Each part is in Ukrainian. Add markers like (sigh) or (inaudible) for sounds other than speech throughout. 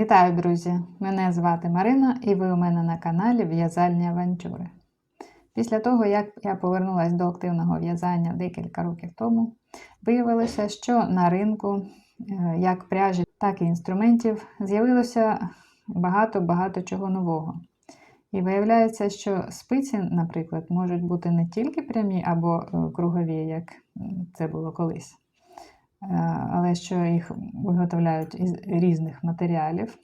Вітаю, друзі! Мене звати Марина і ви у мене на каналі В'язальні авантюри. Після того, як я повернулася до активного в'язання декілька років тому, виявилося, що на ринку е, як пряжі, так і інструментів з'явилося багато-багато чого нового. І виявляється, що спиці, наприклад, можуть бути не тільки прямі або е, кругові, як це було колись, але що їх виготовляють із різних матеріалів.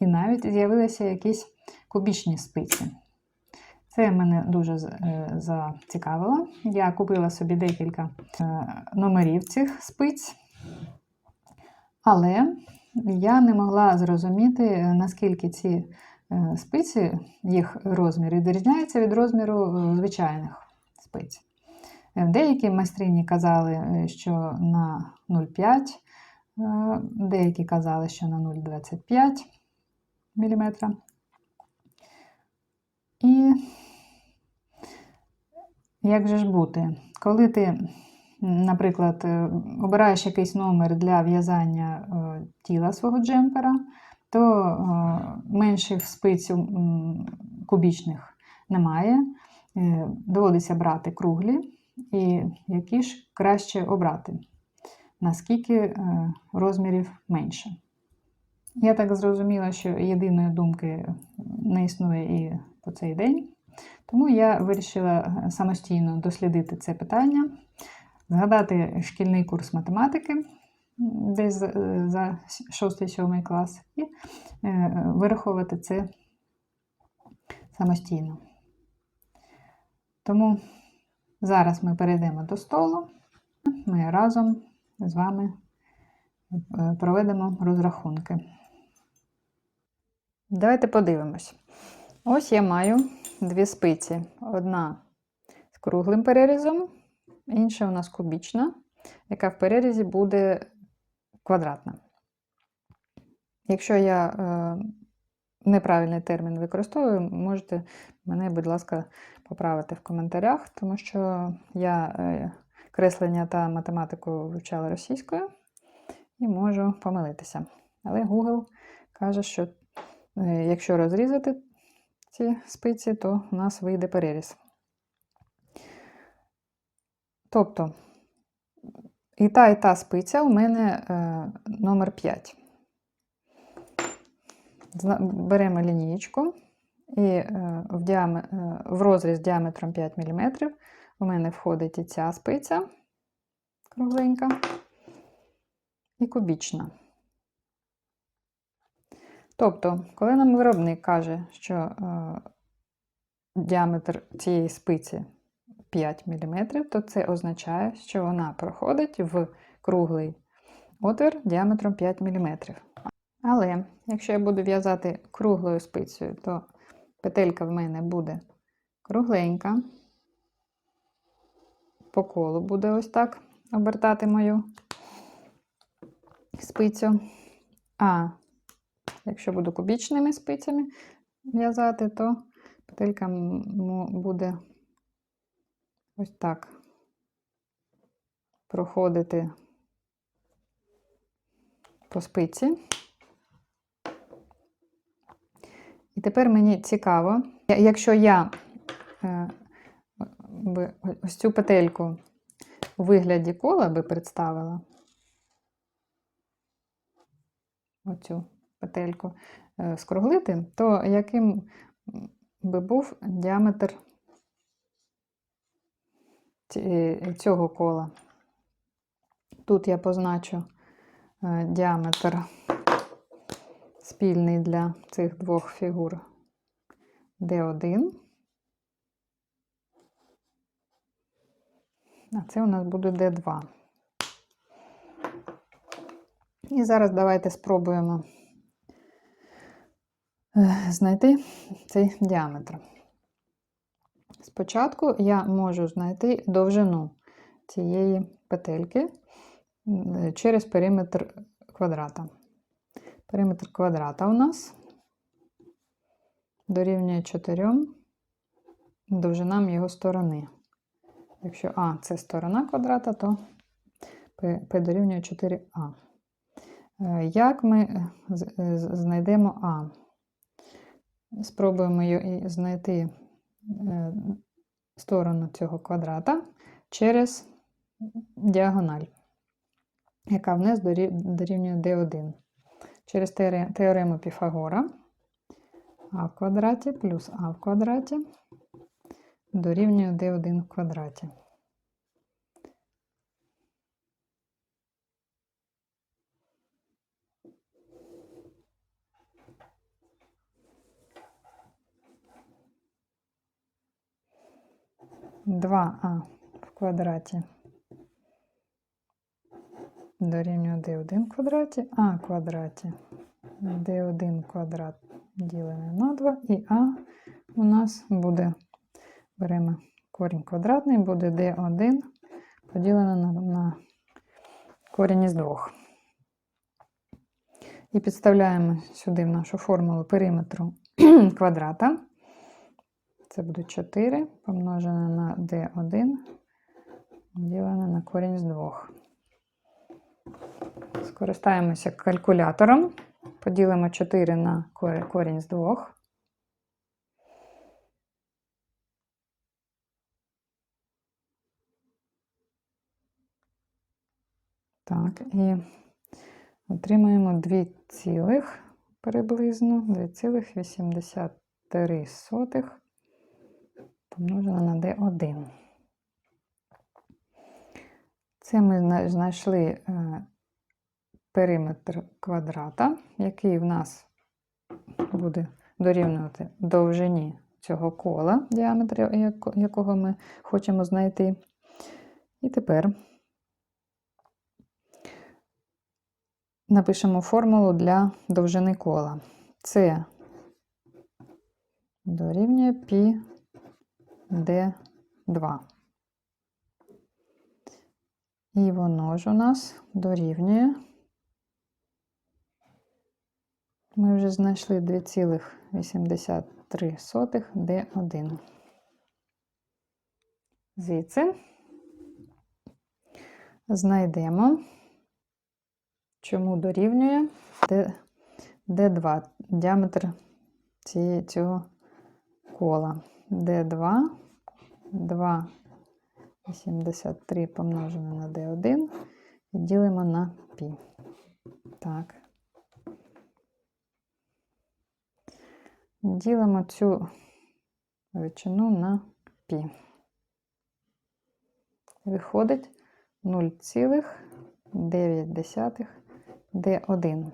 І навіть з'явилися якісь кубічні спиці. Це мене дуже е, зацікавило. Я купила собі декілька е, номерів цих спиць, але я не могла зрозуміти, е, наскільки ці е, спиці, їх розмір відрізняється від розміру е, звичайних спиць. Е, Деякі майстрині казали, е, що на 0,5, е, деякі казали, що на 0,25 мм. І як же ж бути? Коли ти, наприклад, обираєш якийсь номер для в'язання тіла свого джемпера, то менших спиць кубічних немає. Доводиться брати круглі, і які ж краще обрати, наскільки е, розмірів менше. Я так зрозуміла, що єдиної думки не існує і по цей день. Тому я вирішила е, самостійно дослідити це питання, згадати шкільний курс математики десь за- е, 6-7 клас, і е, вираховувати це самостійно. Тому зараз ми перейдемо до столу. Ми разом з вами е, проведемо розрахунки. Давайте подивимось. Ось я маю дві спиці. Одна з круглим перерізом, інша у нас кубічна, яка в перерізі буде квадратна. Якщо я е, неправильний термін використовую, можете мене, будь ласка, поправити в коментарях, тому що я е, креслення та математику вивчала російською і можу помилитися. Але Google каже, що е, якщо розрізати ці спиці, то у нас вийде переріз. Тобто, і та, і та спиця у мене е, номер 5. Беремо лінієчку і е, в, діаме, е, в розріз діаметром 5 мм у мене входить і ця спиця кругленька і кубічна. Тобто, коли нам виробник каже, що е, діаметр цієї спиці 5 мм, то це означає, що вона проходить в круглий отвір діаметром 5 мм. Але якщо я буду в'язати круглою спицею, то петелька в мене буде кругленька. По колу буде ось так обертати мою спицю. А якщо буду кубічними спицями в'язати, то петелька буде ось так проходити по спиці. І тепер мені цікаво, якщо я е, би ось цю петельку у вигляді кола би представила, оцю петельку е, скруглити, то яким би був діаметр цього кола? Тут я позначу е, діаметр спільний для цих двох фігур D1. А це у нас буде D2. І зараз давайте спробуємо е, знайти цей діаметр. Спочатку я можу знайти довжину цієї петельки через периметр квадрата. Периметр квадрата у нас дорівнює 4 довжинам його сторони. Якщо А це сторона квадрата, то P, дорівнює 4А. Е, Як ми е, е, знайдемо А? Спробуємо знайти сторону цього квадрата через діагональ, яка вниз дорівнює d1. Через теорему Піфагора а в квадраті плюс а в квадраті дорівнює d1 в квадраті. Два а в квадраті дорівнює d1 в квадраті, а квадраті d1 квадрат ділене на 2, і а у нас буде, беремо корінь квадратний, буде d1 поділене на, на корінь із 2. І підставляємо сюди в нашу формулу периметру (clears throat) квадрата. Це буде 4 помножене на d1 ділене на корінь з 2. Скористаємося калькулятором. Поділимо 4 на корінь з 2. Так, і отримаємо 2 цілих приблизно 2,83 помножено на d1. Це ми знайшли е, периметр квадрата, який в нас буде дорівнювати довжині цього кола, діаметр якого ми хочемо знайти. І тепер напишемо формулу для довжини кола. Це дорівнює π d2. І воно ж у нас дорівнює. Ми вже знайшли 2,83 d1. Звідси знайдемо, чому дорівнює D, D2, діаметр цього кола. D2, 2,83 помножене на D1 і ділимо на π. Так. Ділимо цю величину на π. Виходить 0,9 d1.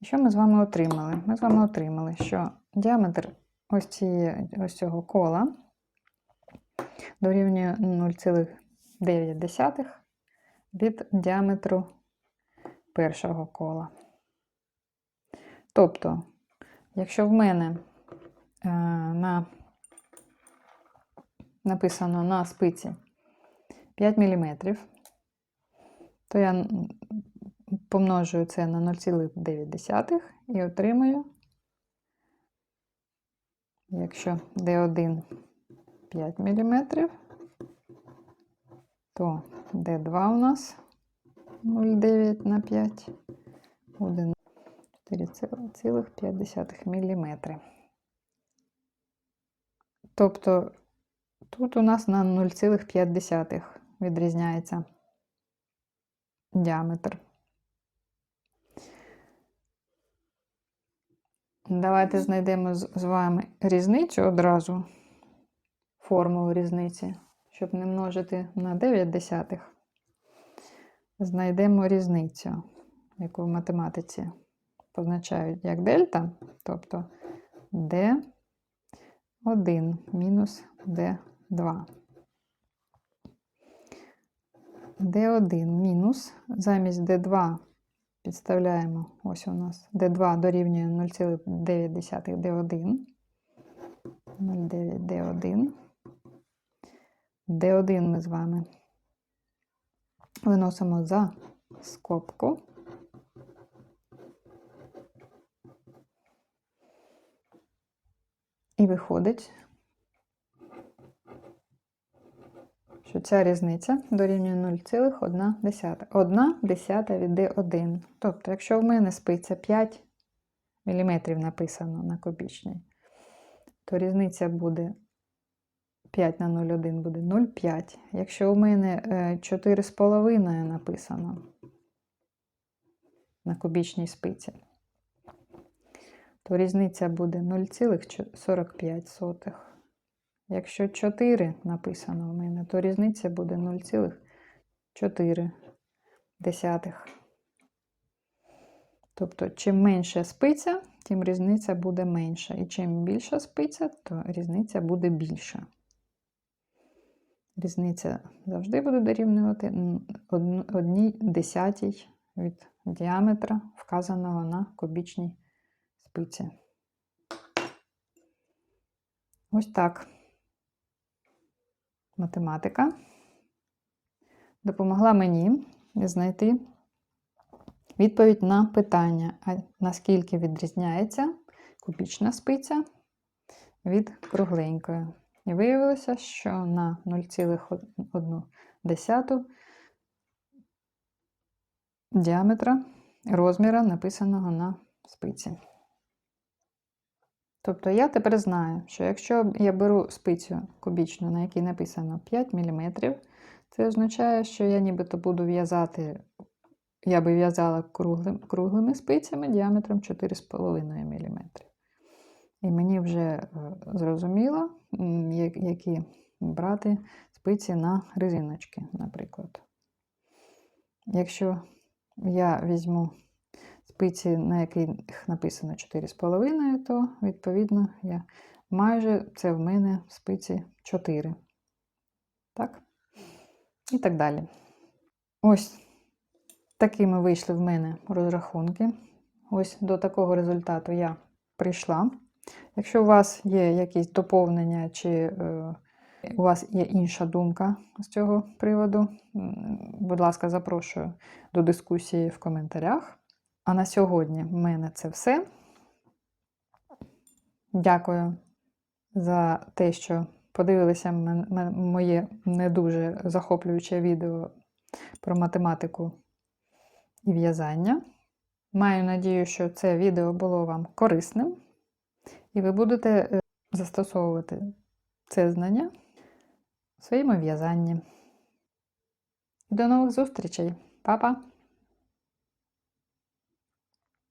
І що ми з вами отримали? Ми з вами отримали, що діаметр ось, цієї, ось цього кола дорівнює 0,9 від діаметру першого кола. Тобто, якщо в мене е, на, написано на спиці 5 мм, то я помножую це на 0,9 і отримую, якщо D1 5 мм, то D2 у нас 0,9 на 5 буде 4,5 мм. Тобто тут у нас на 0,5 відрізняється діаметр. Давайте знайдемо з вами різницю одразу, формулу різниці, щоб не множити на 9 десятих. Знайдемо різницю, яку в математиці позначають як дельта, тобто d1 мінус d2. d1 мінус замість d2 підставляємо, ось у нас d2 дорівнює 0,9 d1. 0,9 d1. d1 ми з вами виносимо за скобку. І виходить, що ця різниця дорівнює 0,1. 1 десята від D1. Тобто, якщо в мене спиця 5 мм написано на кубічній, то різниця буде 5 на 0,1 буде 0,5. Якщо у мене е, 4,5 написано на кубічній спиці, то різниця буде 0,45. Якщо 4 написано в мене, то різниця буде 0,4. Тобто, чим менша спиця, тим різниця буде менша. І чим більша спиця, то різниця буде більша. Різниця завжди буде дорівнювати одній десятій від діаметра, вказаного на кубічній спиці. Ось так. Математика допомогла мені знайти відповідь на питання, наскільки відрізняється кубічна спиця від кругленької. І виявилося, що на 0,1 діаметра розміра написаного на спиці. Тобто я тепер знаю, що якщо я беру спицю кубічну, на якій написано 5 мм, це означає, що я нібито буду в'язати, я би в'язала круглим, круглими спицями діаметром 4,5 мм. І мені вже е, зрозуміло, які брати спиці на резиночки, наприклад. Якщо я візьму спиці, на яких написано 4,5, то відповідно я майже це в мене в спиці 4. Так? І так далі. Ось такими вийшли в мене розрахунки. Ось до такого результату я прийшла. Якщо у вас є якісь доповнення, чи е, у вас є інша думка з цього приводу, будь ласка, запрошую до дискусії в коментарях. А на сьогодні в мене це все. Дякую за те, що подивилися моє не дуже захоплююче відео про математику і в'язання. Маю надію, що це відео було вам корисним, і ви будете е, застосовувати це знання в своєму в'язанні. До нових зустрічей! Па-па!